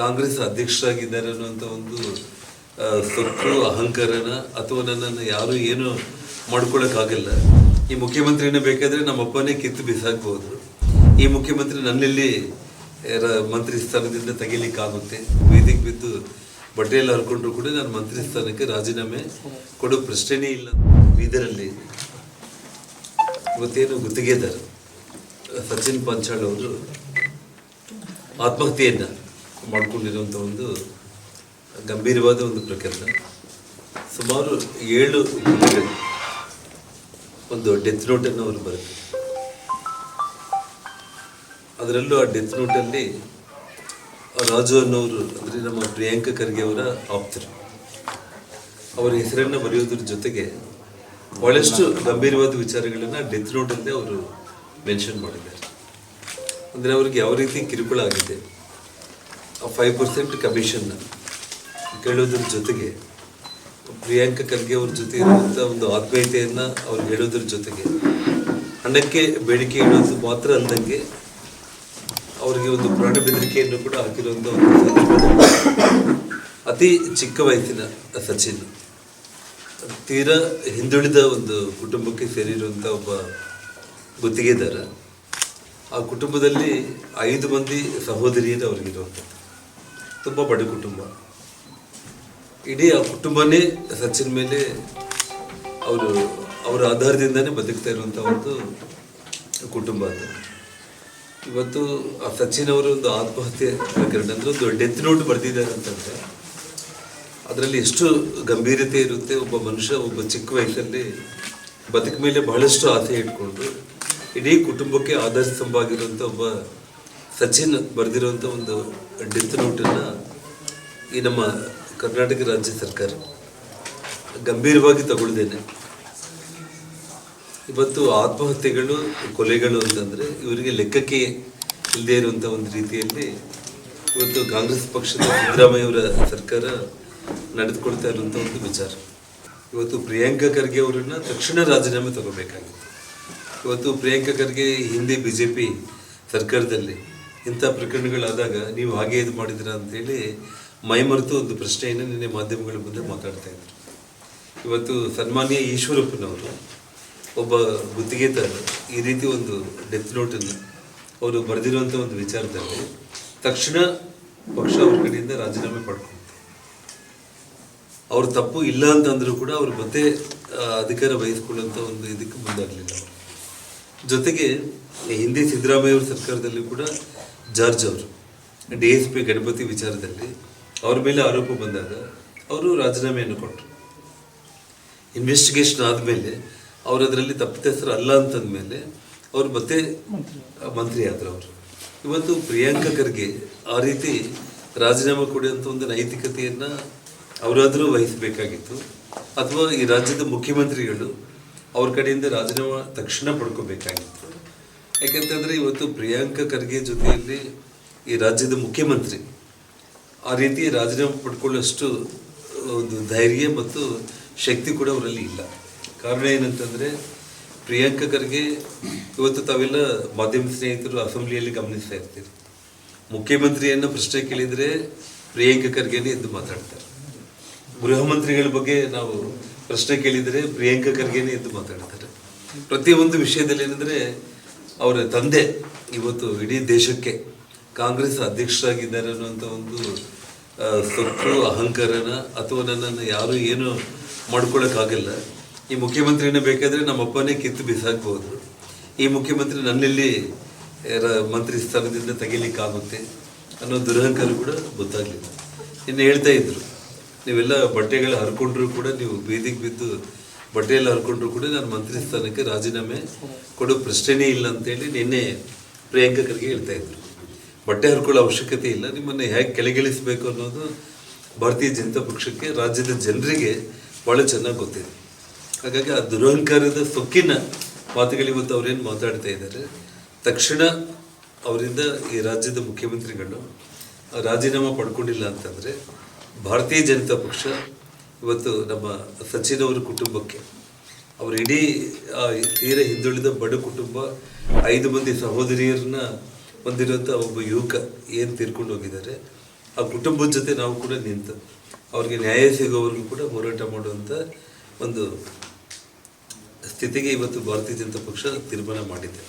ಕಾಂಗ್ರೆಸ್ ಅಧ್ಯಕ್ಷರಾಗಿದ್ದಾರೆ ಅನ್ನುವಂಥ ಒಂದು ಸೊಕ್ಕು, ಅಹಂಕಾರನ ಅಥವಾ ನನ್ನನ್ನು ಯಾರು ಏನು ಮಾಡ್ಕೊಳ್ಳೋಕ್ಕಾಗಲ್ಲ. ಈ ಮುಖ್ಯಮಂತ್ರಿನೇ ಬೇಕಾದರೆ ನಮ್ಮ ಅಪ್ಪನೇ ಕಿತ್ತು ಬಿಸಾಕ್ಬೋದು. ಈ ಮುಖ್ಯಮಂತ್ರಿ ನನ್ನಲ್ಲಿ ಮಂತ್ರಿ ಸ್ಥಾನದಿಂದ ತೆಗಿಲಿಕ್ಕಾಗುತ್ತೆ. ವೇದಿಕೆ ಬಿದ್ದು ಬಟ್ಟೆಯಲ್ಲಿ ಹರ್ಕೊಂಡ್ರು ಕೂಡ ನಾನು ಮಂತ್ರಿ ಸ್ಥಾನಕ್ಕೆ ರಾಜೀನಾಮೆ ಕೊಡೋ ಪ್ರಶ್ನೆನೇ ಇಲ್ಲ. ಬೀದರಲ್ಲಿ ಇವತ್ತೇನು ಗುತ್ತಿಗೆದಾರ ಸಚಿನ್ ಪಂಚಾಳ್ ಅವರು ಆತ್ಮಹತ್ಯೆಯನ್ನು ಮಾಡಿಕೊಂಡಿರುವಂಥ ಒಂದು ಗಂಭೀರವಾದ ಒಂದು ಪ್ರಕರಣ. ಸುಮಾರು ಏಳು ಒಂದು ಡೆತ್ ನೋಟನ್ನು ಅವರು ಬರುತ್ತೆ ಅದರಲ್ಲೂ ಆ ಡೆತ್ ನೋಟಲ್ಲಿ ರಾಜು ಅನ್ನೋರು, ಅಂದರೆ ನಮ್ಮ ಪ್ರಿಯಾಂಕ ಖರ್ಗೆ ಅವರ ಆಪ್ತರು. ಅವರ ಹೆಸರನ್ನು ಬರೆಯೋದ್ರ ಜೊತೆಗೆ ಬಹಳಷ್ಟು ಗಂಭೀರವಾದ ವಿಚಾರಗಳನ್ನು ಡೆತ್ ನೋಟಲ್ಲೇ ಅವರು ಮೆನ್ಷನ್ ಮಾಡಿದ್ದಾರೆ. ಅಂದರೆ ಅವ್ರಿಗೆ ಯಾವ ರೀತಿ ಕಿರುಕುಳ ಆಗಿದೆ ಫೈವ್ ಪರ್ಸೆಂಟ್ ಕಮಿಷನ್ನ ಕೇಳೋದ್ರ ಜೊತೆಗೆ ಪ್ರಿಯಾಂಕ ಖರ್ಗೆ ಅವ್ರ ಜೊತೆ ಇರುವಂಥ ಒಂದು ಆತ್ಮೀಯತೆಯನ್ನು ಅವ್ರು ಹೇಳೋದ್ರ ಜೊತೆಗೆ ಹಣಕ್ಕೆ ಬೇಡಿಕೆ ಇಡೋದು ಮಾತ್ರ ಅಂದಂಗೆ ಅವರಿಗೆ ಒಂದು ಪ್ರಾಣ ಬೆದರಿಕೆಯನ್ನು ಕೂಡ ಹಾಕಿರುವಂಥ ಒಂದು ಅತಿ ಚಿಕ್ಕ ವಯಸ್ಸಿನ ಸಚಿನ್. ತೀರಾ ಹಿಂದುಳಿದ ಒಂದು ಕುಟುಂಬಕ್ಕೆ ಸೇರಿರುವಂಥ ಒಬ್ಬ ಗುತ್ತಿಗೆದಾರ. ಆ ಕುಟುಂಬದಲ್ಲಿ ಐದು ಮಂದಿ ಸಹೋದರಿಯರು ಅವ್ರಿಗಿರುವಂಥದ್ದು. ತುಂಬ ಬಡ ಕುಟುಂಬ. ಇಡೀ ಆ ಕುಟುಂಬನೇ ಸಚಿನ್ ಮೇಲೆ ಅವರು ಅವರ ಆಧಾರದಿಂದನೇ ಬದುಕ್ತಾ ಇರುವಂಥ ಒಂದು ಕುಟುಂಬ ಅದು. ಇವತ್ತು ಆ ಸಚಿನ್ ಅವರು ಒಂದು ಆತ್ಮಹತ್ಯೆ ಪ್ರಕರಣ ಅಂದ್ರೆ ಒಂದು ಡೆತ್ ನೋಟ್ ಬರೆದಿದ್ದಾರೆ ಅಂತಂದ್ರೆ, ಅದರಲ್ಲಿ ಎಷ್ಟು ಗಂಭೀರತೆ ಇರುತ್ತೆ, ಒಬ್ಬ ಮನುಷ್ಯ, ಒಬ್ಬ ಚಿಕ್ಕ ವಯಸ್ಸಲ್ಲಿ ಬದುಕ ಮೇಲೆ ಬಹಳಷ್ಟು ಆಸೆ ಇಟ್ಕೊಂಡು, ಇಡೀ ಕುಟುಂಬಕ್ಕೆ ಆಧಾರ ಸ್ತಂಭ ಆಗಿರುವಂಥ ಒಬ್ಬ ಸಚಿನ್ ಬರೆದಿರುವಂಥ ಒಂದು ಡೆತ್ ನೋಟನ್ನು ಈ ನಮ್ಮ ಕರ್ನಾಟಕ ರಾಜ್ಯ ಸರ್ಕಾರ ಗಂಭೀರವಾಗಿ ತಗೊಳ್ದೇನೆ. ಇವತ್ತು ಆತ್ಮಹತ್ಯೆಗಳು, ಕೊಲೆಗಳು ಅಂತಂದರೆ ಇವರಿಗೆ ಲೆಕ್ಕಕ್ಕೆ ಇಲ್ಲದೆ ಇರುವಂಥ ಒಂದು ರೀತಿಯಲ್ಲಿ ಇವತ್ತು ಕಾಂಗ್ರೆಸ್ ಪಕ್ಷದ ಸಿದ್ದರಾಮಯ್ಯವರ ಸರ್ಕಾರ ನಡೆದುಕೊಳ್ತಾ ಇರುವಂಥ ಒಂದು ವಿಚಾರ. ಇವತ್ತು ಪ್ರಿಯಾಂಕಾ ಖರ್ಗೆ ಅವರನ್ನು ತಕ್ಷಣ ರಾಜೀನಾಮೆ ತಗೋಬೇಕಾಗಿತ್ತು. ಇವತ್ತು ಪ್ರಿಯಾಂಕಾ ಖರ್ಗೆ ಹಿಂದೆ ಬಿ ಜೆ ಪಿ ಸರ್ಕಾರದಲ್ಲಿ ಇಂಥ ಪ್ರಕರಣಗಳಾದಾಗ ನೀವು ಹಾಗೆ ಇದು ಮಾಡಿದಿರ ಅಂತೇಳಿ ಮೈಮರೆತು ಒಂದು ಪ್ರಶ್ನೆಯನ್ನು ನಿನ್ನೆ ಮಾಧ್ಯಮಗಳ ಮುಂದೆ ಮಾತಾಡ್ತಾ ಇದ್ರು. ಇವತ್ತು ಸನ್ಮಾನ್ಯ ಈಶ್ವರಪ್ಪನವರು ಒಬ್ಬ ಗುತ್ತಿಗೆದಾರ, ಈ ರೀತಿ ಒಂದು ಡೆತ್ ನೋಟನ್ನು ಅವರು ಬರೆದಿರುವಂಥ ಒಂದು ವಿಚಾರದಲ್ಲಿ ತಕ್ಷಣ ಪಕ್ಷ ಅವ್ರ ಕಡೆಯಿಂದ ರಾಜೀನಾಮೆ ಪಡ್ಕೊಂಡು ಅವ್ರ ತಪ್ಪು ಇಲ್ಲ ಅಂತಂದ್ರೂ ಕೂಡ ಅವರು ಮತ್ತೆ ಅಧಿಕಾರ ವಹಿಸ್ಕೊಳ್ಳುವಂಥ ಒಂದು ಇದಕ್ಕೆ ಮುಂದಾಗಲಿಲ್ಲ ಜೊತೆಗೆ ಹಿಂದೆ ಸಿದ್ದರಾಮಯ್ಯ ಅವ್ರ ಸರ್ಕಾರದಲ್ಲಿ ಕೂಡ ಜಾರ್ಜ್ ಅವರು. ಡಿ ಎಸ್ ಪಿ ಗಣಪತಿ ವಿಚಾರದಲ್ಲಿ ಅವ್ರ ಮೇಲೆ ಆರೋಪ ಬಂದಾಗ ಅವರು ರಾಜೀನಾಮೆಯನ್ನು ಕೊಟ್ಟರು ಇನ್ವೆಸ್ಟಿಗೇಷನ್ ಆದಮೇಲೆ ಅವರು ಅದರಲ್ಲಿ ತಪ್ಪಿತಸ್ಥರು ಅಲ್ಲ ಅಂತಂದಮೇಲೆ ಅವರು ಮತ್ತೆ ಮಂತ್ರಿ ಆದರು ಅವರು. ಇವತ್ತು ಪ್ರಿಯಾಂಕಾ ಖರ್ಗೆ ಆ ರೀತಿ ರಾಜೀನಾಮೆ ಕೊಡುವಂಥ ಒಂದು ನೈತಿಕತೆಯನ್ನು ಅವರಾದರೂ ವಹಿಸಬೇಕಾಗಿತ್ತು. ಅಥವಾ ಈ ರಾಜ್ಯದ ಮುಖ್ಯಮಂತ್ರಿಗಳು ಅವ್ರ ಕಡೆಯಿಂದ ರಾಜೀನಾಮೆ ತಕ್ಷಣ ಪಡ್ಕೋಬೇಕಾಗಿತ್ತು. ಯಾಕೆಂತಂದರೆ ಇವತ್ತು ಪ್ರಿಯಾಂಕ ಖರ್ಗೆ ಜೊತೆಯಲ್ಲಿ ಈ ರಾಜ್ಯದ ಮುಖ್ಯಮಂತ್ರಿ, ಆ ರೀತಿ ರಾಜೀನಾಮೆ ಪಡ್ಕೊಳ್ಳೋಷ್ಟು ಒಂದು ಧೈರ್ಯ ಮತ್ತು ಶಕ್ತಿ ಕೂಡ ಅವರಲ್ಲಿ ಇಲ್ಲ. ಕಾರಣ ಏನಂತಂದರೆ ಪ್ರಿಯಾಂಕ ಖರ್ಗೆ ಇವತ್ತು ತಾವೆಲ್ಲ ಮಾಧ್ಯಮ ಸ್ನೇಹಿತರು ಅಸೆಂಬ್ಲಿಯಲ್ಲಿ ಗಮನಿಸ್ತಾ ಇರ್ತೀರಿ. ಮುಖ್ಯಮಂತ್ರಿಯನ್ನು ಪ್ರಶ್ನೆ ಕೇಳಿದರೆ ಪ್ರಿಯಾಂಕ ಖರ್ಗೆನೇ ಎದ್ದು ಮಾತಾಡ್ತಾರೆ. ಗೃಹ ಮಂತ್ರಿಗಳ ಬಗ್ಗೆ ನಾವು ಪ್ರಶ್ನೆ ಕೇಳಿದರೆ ಪ್ರಿಯಾಂಕ ಖರ್ಗೆನೇ ಎದ್ದು ಮಾತಾಡ್ತಾರೆ. ಪ್ರತಿಯೊಂದು ವಿಷಯದಲ್ಲಿ ಏನಂದರೆ ಅವರ ತಂದೆ ಇವತ್ತು ಇಡೀ ದೇಶಕ್ಕೆ ಕಾಂಗ್ರೆಸ್ ಅಧ್ಯಕ್ಷರಾಗಿದ್ದಾರೆ ಅನ್ನುವಂಥ ಒಂದು ಸೊಕ್ಕು, ಅಹಂಕಾರನ ಅಥವಾ ನನ್ನನ್ನು ಯಾರು ಏನು ಮಾಡ್ಕೊಳ್ಳೋಕ್ಕಾಗಲ್ಲ ಈ ಮುಖ್ಯಮಂತ್ರಿನೇ ಬೇಕಾದರೆ ನಮ್ಮಪ್ಪನೇ ಕಿತ್ತು ಬಿಸಾಕ್ಬೋದು. ಈ ಮುಖ್ಯಮಂತ್ರಿ ನನ್ನಲ್ಲಿ ಮಂತ್ರಿ ಸ್ಥಾನದಿಂದ ತೆಗಿಲಿಕ್ಕಾಗುತ್ತೆ ಅನ್ನೋ ದುರಹಂಕಾರ ಕೂಡ ಗೊತ್ತಾಗಲಿಲ್ಲ. ಇನ್ನು ಹೇಳ್ತಾ ಇದ್ರು, ನೀವೆಲ್ಲ ಬಟ್ಟೆಗಳು ಹರ್ಕೊಂಡ್ರು ಕೂಡ ನೀವು ಬೀದಿಗೆ ಬಿದ್ದು ಬಟ್ಟೆಯಲ್ಲಿ ಹರ್ಕೊಂಡ್ರು ಕೂಡ ನಾನು ಮಂತ್ರಿ ಸ್ಥಾನಕ್ಕೆ ರಾಜೀನಾಮೆ ಕೊಡೋ ಪ್ರಶ್ನೆನೇ ಇಲ್ಲ ಅಂತೇಳಿ ನಿನ್ನೆ ಪ್ರಿಯಾಂಕರಿಗೆ ಹೇಳ್ತಾ ಇದ್ರು. ಬಟ್ಟೆ ಹರ್ಕೊಳ್ಳೋ ಅವಶ್ಯಕತೆ ಇಲ್ಲ, ನಿಮ್ಮನ್ನು ಹೇಗೆ ಕೆಳಗಿಳಿಸಬೇಕು ಅನ್ನೋದು ಭಾರತೀಯ ಜನತಾ ಪಕ್ಷಕ್ಕೆ ರಾಜ್ಯದ ಜನರಿಗೆ ಭಾಳ ಚೆನ್ನಾಗಿ ಗೊತ್ತಿದೆ. ಹಾಗಾಗಿ ಆ ದುರಹಂಕಾರದ ಸೊಕ್ಕಿನ ಮಾತುಗಳು ಇವತ್ತು ಅವ್ರೇನು ಮಾತಾಡ್ತಾ ಇದ್ದಾರೆ, ತಕ್ಷಣ ಅವರಿಂದ ಈ ರಾಜ್ಯದ ಮುಖ್ಯಮಂತ್ರಿಗಳು ರಾಜೀನಾಮೆ ಪಡ್ಕೊಂಡಿಲ್ಲ ಅಂತಂದರೆ ಭಾರತೀಯ ಜನತಾ ಪಕ್ಷ ಇವತ್ತು ನಮ್ಮ ಸಚಿನ್ ಕುಟುಂಬಕ್ಕೆ ಅವ್ರ ಇಡೀ ತೀರ ಹಿಂದುಳಿದ ಬಡ ಕುಟುಂಬ ಐದು ಮಂದಿ ಸಹೋದರಿಯರನ್ನ ಹೊಂದಿರುವಂಥ ಒಬ್ಬ ಯುವಕ ಏನು ತೀರ್ಕೊಂಡು ಹೋಗಿದ್ದಾರೆ, ಆ ಕುಟುಂಬದ ಜೊತೆ ನಾವು ಕೂಡ ನಿಂತು ಅವ್ರಿಗೆ ನ್ಯಾಯ ಸಿಗೋವರೆಗೂ ಕೂಡ ಹೋರಾಟ ಮಾಡುವಂಥ ಒಂದು ಸ್ಥಿತಿಗೆ ಇವತ್ತು ಭಾರತೀಯ ಜನತಾ ಪಕ್ಷ ತೀರ್ಮಾನ ಮಾಡಿದೆ.